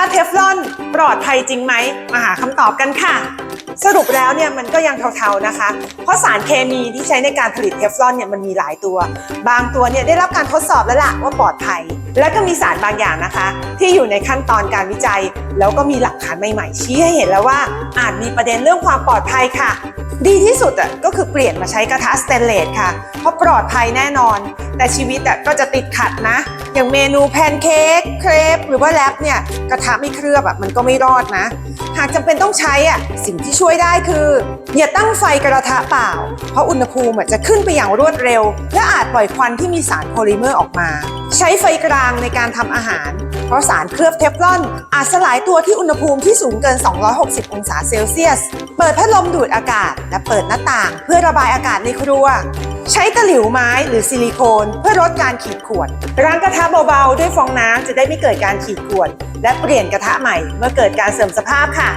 าเทฟลอนปลอดภัยจริงไหม มาหาคำตอบกันค่ะ สรุปแล้วเนี่ยมันก็ยังเทาๆนะคะ เพราะสารเคมีที่ใช้ในการผลิตเทฟลอนเนี่ยมันมีหลายตัว บางตัวเนี่ยได้รับการทดสอบแล้วล่ะว่าปลอดภัย และก็มีสารบางอย่างนะคะ ที่อยู่ในขั้นตอนการวิจัย แล้วก็มีหลักฐานใหม่ๆ ชี้ให้เห็นแล้วว่าอาจมีประเด็นเรื่องความปลอดภัยค่ะ ดีที่สุดอะก็คือเปลี่ยนมาใช้กระทะสเตนเลสค่ะ เพราะปลอดภัยแน่นอน แต่ชีวิตอะก็จะติดขัดนะ อย่างเมนูแพนเค้กเครปหรือว่าแรปเนี่ยกระทะไม่เคลือบอะมันก็ไม่รอดนะ หากจำเป็นต้องใช้อะสิ่งที่ช่วยได้คือ อย่าตั้งไฟกระทะเปล่า เพราะอุณหภูมิจะขึ้นไปอย่างรวดเร็ว และอาจปล่อยควันที่มีสารโพลิเมอร์ออกมา ใช้ไฟกลางในการทำอาหาร เพราะสารเคลือบเทฟลอนอาจสลายตัวที่อุณหภูมิที่สูงเกิน 260 องศาเซลเซียส เปิดพัดลมดูดอากาศ และเปิดหน้าต่าง เพื่อระบายอากาศในครัว ใช้ตะหลิวไม้หรือซิลิโคน เพื่อลดการขีดข่วนล้างกระทะเบาๆด้วยฟองน้ำจะได้ไม่เกิดการขีดข่วนและเปลี่ยนกระทะใหม่เมื่อเกิดการเสื่อมสภาพค่ะ